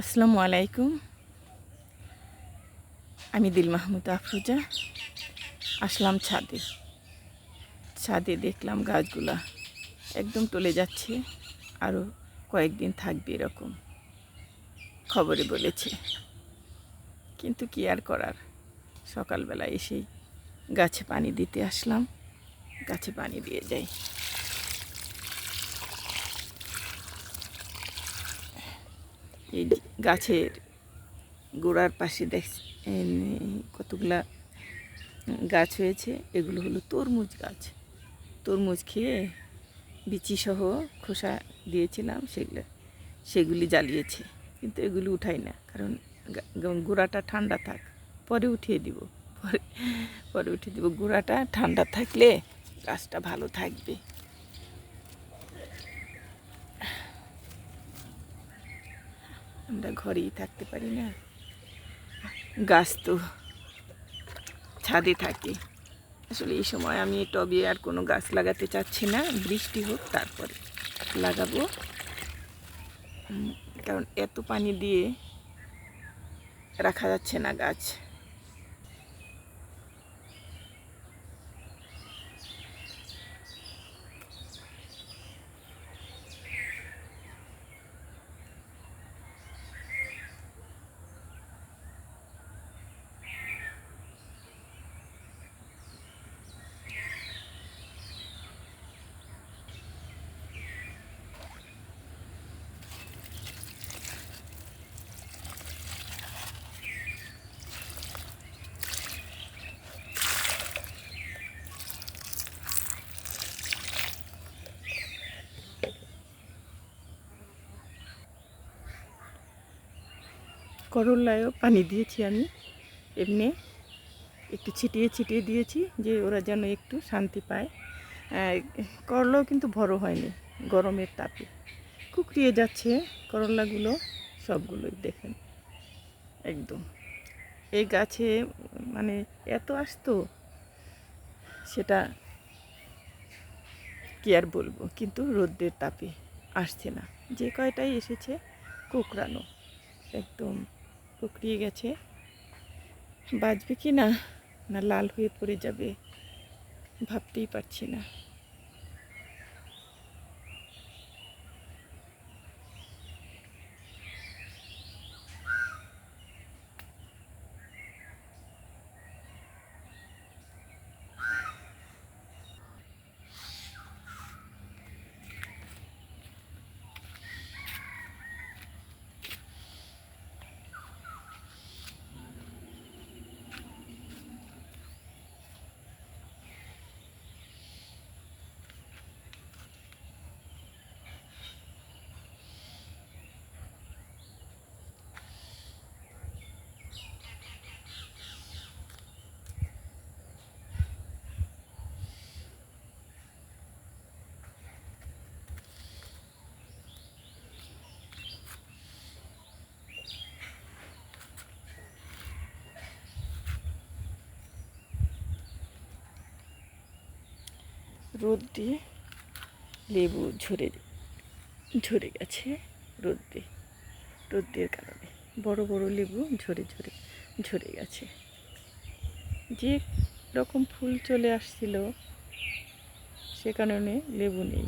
আসসালামু আলাইকুম। আমি দিল মাহমুদ আফরোজা। আসলাম ছাদে। ছাদে দেখলাম গাছগুলা একদম টলে যাচ্ছে আরও কয়েকদিন থাকবে এরকম। খবরে বলেছে। কিন্তু কি আর করার? সকালবেলা এসেই গাছে পানি দিতে আসলাম। গাছে পানি দিয়ে যাই। এই গাছের গোড়ার পাশে দেখ কতগুলা গাছ হয়েছে, এগুলো হলো তরমুজ গাছ। তরমুজ খেয়ে বিচি সহ খোসা দিয়েছিলাম, সেগুলো সেগুলি জ্বালিয়েছে। কিন্তু এগুলি উঠাই না, কারণ গোড়াটা ঠান্ডা থাক, পরে উঠিয়ে দিব। পরে পরে উঠিয়ে দিব। গোড়াটা ঠান্ডা থাকলে গাছটা ভালো থাকবে। আমরা ঘরেই থাকতে পারি না। গাছ তো ছাদে থাকে। আসলে এই সময় আমি টবে আর কোনো গাছ লাগাতে চাচ্ছি না। বৃষ্টি হোক, তারপরে লাগাবো। কারণ এত পানি দিয়ে রাখা যাচ্ছে না গাছ। করল্লায়ও পানি দিয়েছি আমি। এমনি একটু ছিটিয়ে ছিটিয়ে দিয়েছি যে ওরা যেন একটু শান্তি পায়। করলাও কিন্তু বড় হয়নি গরমের তাপে। কুকড়িয়ে যাচ্ছে করলাগুলো, সবগুলোই দেখেন। একদম। এই গাছে মানে এত আসতো, সেটা কি আর বলব? কিন্তু রোদ্রের তাপে আসছে না। যে কয়টাই এসেছে? কুকড়ানো। একদম। কুকড়িয়ে গেছে। বাঁচবে কি না? না লাল হয়ে পড়ে যাবে। ভাবতেই পারছি না। রোদ দিয়ে লেবু ঝরে ঝরে গেছে রোদ দিয়ে রোদের কারণে। বড় বড় লেবু ঝরে ঝরে ঝরে গেছে। যে রকম ফুল চলে আসছিল, সে কারণে লেবু নেই।